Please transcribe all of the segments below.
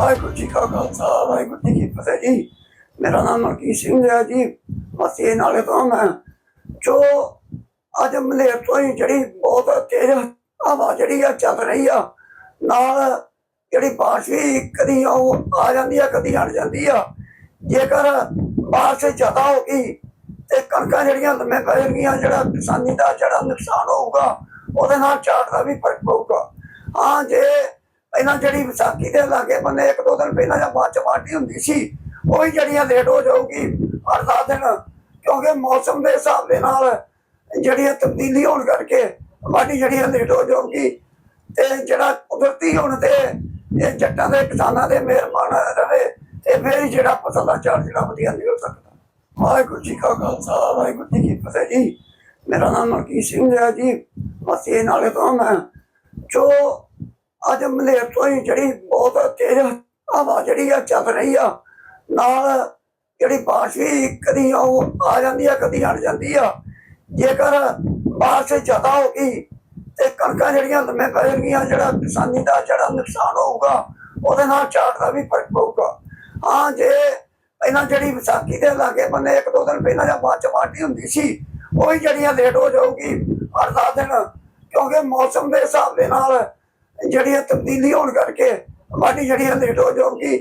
ਵਾਹਿਗੁਰੂ ਜੀ ਕੀ ਫਤਿਹ ਜੀ। ਮੇਰਾ ਨਾਮ ਮਲਕੀਤ ਸਿੰਘ ਹੈ ਜੀ। ਮਸੀਹ ਨਾਲੇ ਤੋਂ ਮੈਂ ਜੋ ਅੱਜ ਮਲੇਰ ਤੋਂ ਹੀ ਜਿਹੜੀ ਬਹੁਤ ਤੇਜ਼ ਹਵਾ ਜਿਹੜੀ ਆ ਚੱਲ ਰਹੀ ਆ, ਨਾਲ ਜਿਹੜੀ ਬਾਰਿਸ਼ ਵੀ ਕਦੀ ਉਹ ਆ ਜਾਂਦੀ ਆ, ਕਦੀ ਹਟ ਜਾਂਦੀ ਆ। ਜੇਕਰ ਬਾਰਿਸ਼ ਜ਼ਿਆਦਾ ਹੋ ਗਈ ਤੇ ਕਣਕਾਂ ਜਿਹੜੀਆਂ ਲੰਮੇ ਪੈ ਜਾਣਗੀਆਂ, ਜਿਹੜਾ ਕਿਸਾਨੀ ਦਾ ਜਿਹੜਾ ਨੁਕਸਾਨ ਹੋਊਗਾ, ਉਹਦੇ ਨਾਲ ਝਾੜ ਦਾ ਵੀ ਫ਼ਰਕ ਪਊਗਾ। ਹਾਂ, ਜੇ ਇਹਨਾਂ ਜਿਹੜੀ ਵਿਸਾਖੀ ਦੇ ਲਾਗੇ ਬੰਨੇ ਇੱਕ ਦੋ ਦਿਨ ਪਹਿਲਾਂ ਜਾਂ ਬਾਅਦ ਚ ਵਾਢੀ ਹੁੰਦੀ ਸੀ, ਉਹ ਵੀ ਜਿਹੜੀਆਂ ਲੇਟ ਹੋ ਜਾਊਗੀ ਹਰ ਦਸ ਦਿਨ, ਕਿਉਂਕਿ ਮੌਸਮ ਦੇ ਹਿਸਾਬ ਦੇ ਨਾਲ ਜਿਹੜੀਆਂ ਤਬਦੀਲੀ ਹੋਣ ਕਰਕੇ ਵਾਢੀ ਜਿਹੜੀਆਂ ਲੇਟ ਹੋ ਜਾਊਗੀ। ਤੇ ਜਿਹੜਾ ਕੁਦਰਤੀ ਹੋਣ ਤੇ ਇਹ ਜੱਟਾਂ ਦੇ, ਕਿਸਾਨਾਂ ਦੇ ਮਿਹਰਬਾਨ ਰਹੇ ਤੇ ਫਿਰ ਜਿਹੜਾ ਫਸਲ ਦਾ ਝਾੜ ਜਿਹੜਾ ਵਧੀਆ ਨਿਕਲ ਸਕਦਾ। ਵਾਹਿਗੁਰੂ ਜੀ ਕਾ ਖਾਲਸਾ, ਵਾਹਿਗੁਰੂ ਜੀ ਕੀ ਫਤਿਹ ਜੀ। ਮੇਰਾ ਨਾਮ ਮਲਕੀਤ ਸਿੰਘ ਹੈ ਜੀ। ਮਸੀਹ ਨਾਲੇ ਤੋਂ ਮੈਂ ਜੋ ਅੱਜ ਮਲੇਰ ਤੋਂ ਹੀ ਜਿਹੜੀ ਬਹੁਤ ਤੇਜ਼ ਹਵਾ ਜਿਹੜੀ ਆ ਚੱਲ ਰਹੀ ਆ, ਨਾਲ ਜਿਹੜੀ ਬਾਰਿਸ਼ ਵੀ ਕਦੀ ਉਹ ਆ ਜਾਂਦੀ ਆ, ਕਦੀ ਹਟ ਜਾਂਦੀ ਆ। ਜੇਕਰ ਬਾਰਿਸ਼ ਜ਼ਿਆਦਾ ਹੋ ਗਈ ਤੇ ਕਣਕਾਂ ਜਿਹੜੀਆਂ ਲੰਮੇ ਪੈ ਜਾਣਗੀਆਂ, ਜਿਹੜਾ ਕਿਸਾਨੀ ਦਾ ਜਿਹੜਾ ਨੁਕਸਾਨ ਹੋਊਗਾ, ਉਹਦੇ ਨਾਲ ਝਾੜ ਦਾ ਵੀ ਫ਼ਰਕ ਪਊਗਾ। ਹਾਂ, ਜੇ ਪਹਿਲਾਂ ਜਿਹੜੀ ਵਿਸਾਖੀ ਦੇ ਲਾਗੇ ਬੰਨੇ ਇੱਕ ਦੋ ਦਿਨ ਪਹਿਲਾਂ ਜਾਂ ਬਾਅਦ ਚ ਵਾਢੀ ਹੁੰਦੀ ਸੀ, ਉਹ ਵੀ ਜਿਹੜੀਆਂ ਲੇਟ ਹੋ ਜਾਊਗੀ ਹਰ ਦਸ ਦਿਨ, ਕਿਉਂਕਿ ਮੌਸਮ ਦੇ ਹਿਸਾਬ ਦੇ ਨਾਲ ਜਿਹੜੀਆਂ ਤਬਦੀਲੀ ਹੋਣ ਕਰਕੇ ਵਾਢੀ ਜਿਹੜੀਆਂ ਲੇਟ ਹੋ ਜਾਊਗੀ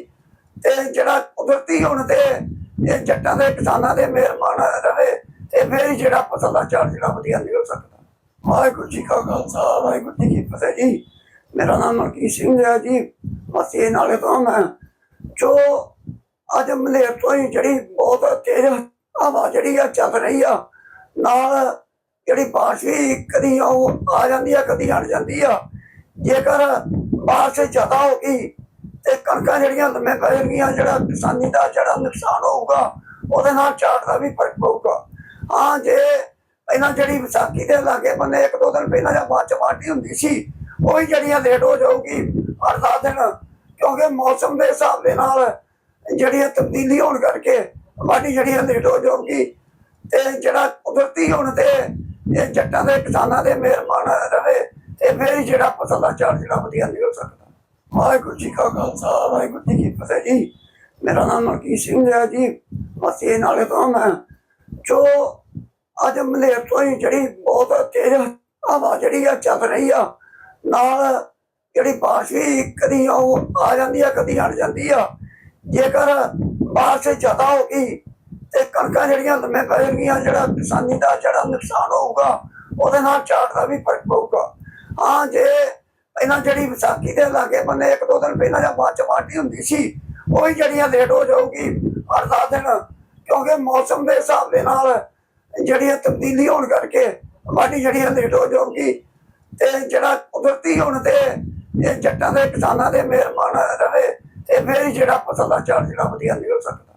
ਤੇ ਜਿਹੜਾ ਕੁਦਰਤੀ ਹੋਣ ਤੇ ਇਹ ਜੱਟਾਂ ਦੇ, ਕਿਸਾਨਾਂ ਦੇ ਮਿਹਰਬਾਨ ਰਵੇ ਤੇ ਫਿਰ ਜਿਹੜਾ ਫਸਲ ਦਾ ਝਾੜ ਜਿਹੜਾ ਵਧੀਆ ਨਿਕਲ ਸਕਦਾ। ਵਾਹਿਗੁਰੂ ਜੀ ਕਾ ਖਾਲਸਾ, ਵਾਹਿਗੁਰੂ ਜੀ ਕੀ ਫਤਿਹ ਜੀ। ਮੇਰਾ ਨਾਮ ਮਲਕੀਤ ਸਿੰਘ ਹੈ ਜੀ। ਮਸੀਹ ਨਾਲੇ ਤੋਂ ਮੈਂ ਜੋ ਅੱਜ ਮਲੇਰ ਤੋਂ ਹੀ ਜਿਹੜੀ ਬਹੁਤ ਤੇਜ਼ ਹਵਾ ਜਿਹੜੀ ਆ ਚੱਲ ਰਹੀ ਆ, ਨਾਲ ਜਿਹੜੀ ਬਾਰਿਸ਼ ਵੀ ਕਦੀ ਉਹ ਆ ਜਾਂਦੀ ਆ, ਕਦੀ ਹਟ ਜਾਂਦੀ ਆ ਜੇਕਰ ਬਾਰਿਸ਼ ਜ਼ਿਆਦਾ ਹੋ ਗਈ ਤੇ ਕਣਕਾਂ ਜਿਹੜੀਆਂ ਲੰਮੇ ਪੈ ਜਿਹੜਾ ਕਿਸਾਨੀ ਦਾ ਜਿਹੜਾ ਨੁਕਸਾਨ ਹੋਊਗਾ, ਉਹਦੇ ਨਾਲ ਝਾੜ ਦਾ ਵੀ ਫ਼ਰਕ ਪਊਗਾ। ਹਾਂ, ਜੇ ਇਹਨਾਂ ਜਿਹੜੀ ਵਿਸਾਖੀ ਦੇ ਲਾਗੇ ਬੰਨੇ ਇੱਕ ਦੋ ਦਿਨ ਪਹਿਲਾਂ ਜਾਂ ਬਾਅਦ ਚ ਵਾਢੀ ਹੁੰਦੀ ਸੀ, ਉਹ ਵੀ ਜਿਹੜੀਆਂ ਲੇਟ ਹੋ ਜਾਊਗੀ ਹਰ ਦਸ ਦਿਨ, ਕਿਉਂਕਿ ਮੌਸਮ ਦੇ ਹਿਸਾਬ ਦੇ ਨਾਲ ਜਿਹੜੀਆਂ ਤਬਦੀਲੀ ਹੋਣ ਕਰਕੇ ਵਾਢੀ ਜਿਹੜੀਆਂ ਲੇਟ ਹੋ ਜਾਊਗੀ ਤੇ ਜਿਹੜਾ ਕੁਦਰਤੀ ਹੋਣ ਤੇ ਇਹ ਜੱਟਾਂ ਦੇ ਕਿਸਾਨਾਂ ਦੇ ਮਿਹਰਬਾਨ ਰਹੇ ਤੇ ਫਿਰ ਜਿਹੜਾ ਫਸਲ ਦਾ ਝਾੜ ਜਿਹੜਾ ਵਧੀਆ ਨਿਕਲ ਸਕਦਾ। ਵਾਹਿਗੁਰੂ ਜੀ ਕਾ ਖਾਲਸਾ, ਵਾਹਿਗੁਰੂ ਜੀ ਕੀ ਫਤਿਹ ਜੀ। ਮੇਰਾ ਨਾਮ ਮਲਕੀਤ ਸਿੰਘ ਹੈ ਜੀ। ਮਸੀਹ ਨਾਲੇ ਤੋਂ ਮੈਂ ਜੋ ਅੱਜ ਮਲੇਰ ਤੋਂ ਹੀ ਜਿਹੜੀ ਬਹੁਤ ਤੇਜ਼ ਹਵਾ ਜਿਹੜੀ ਆ ਚੱਲ ਰਹੀ ਆ, ਨਾਲ ਜਿਹੜੀ ਬਾਰਿਸ਼ ਵੀ ਕਦੀ ਉਹ ਆ ਜਾਂਦੀ ਆ, ਕਦੀ ਹਟ ਜਾਂਦੀ ਆ। ਜੇਕਰ ਬਾਰਿਸ਼ ਜ਼ਿਆਦਾ ਹੋ ਗਈ ਤੇ ਕਣਕਾਂ ਜਿਹੜੀਆਂ ਲੰਮੇ ਪੈ ਜਾਣਗੀਆਂ, ਜਿਹੜਾ ਕਿਸਾਨੀ ਦਾ ਜਿਹੜਾ ਨੁਕਸਾਨ ਹੋਊਗਾ, ਉਹਦੇ ਨਾਲ ਝਾੜ ਦਾ ਵੀ ਫ਼ਰਕ ਪਊਗਾ। ਹਾਂ ਜੇ ਇਹਨਾਂ ਜਿਹੜੀ ਵਿਸਾਖੀ ਦੇ ਲਾਗੇ ਬੰਨੇ ਇੱਕ ਦੋ ਦਿਨ ਪਹਿਲਾਂ ਜਾਂ ਬਾਅਦ ਚ ਵਾਢੀ ਹੁੰਦੀ ਸੀ, ਉਹ ਵੀ ਜਿਹੜੀਆਂ ਲੇਟ ਹੋ ਜਾਊਗੀ ਹਰ ਦਸ ਦਿਨ, ਕਿਉਂਕਿ ਮੌਸਮ ਦੇ ਹਿਸਾਬ ਦੇ ਨਾਲ ਜਿਹੜੀਆਂ ਤਬਦੀਲੀ ਹੋਣ ਕਰਕੇ ਵਾਢੀ ਜਿਹੜੀਆਂ ਲੇਟ ਹੋ ਜਾਊਗੀ ਤੇ ਜਿਹੜਾ ਕੁਦਰਤੀ ਹੋਣ ਤੇ ਇਹ ਜੱਟਾਂ ਦੇ ਕਿਸਾਨਾਂ ਦੇ ਮਿਹਰਬਾਨ ਰਹੇ ਤੇ ਫਿਰ ਜਿਹੜਾ ਫਸਲ ਦਾ ਝਾੜ ਜਿਹੜਾ ਵਧੀਆ ਨਿਕਲ ਸਕਦਾ।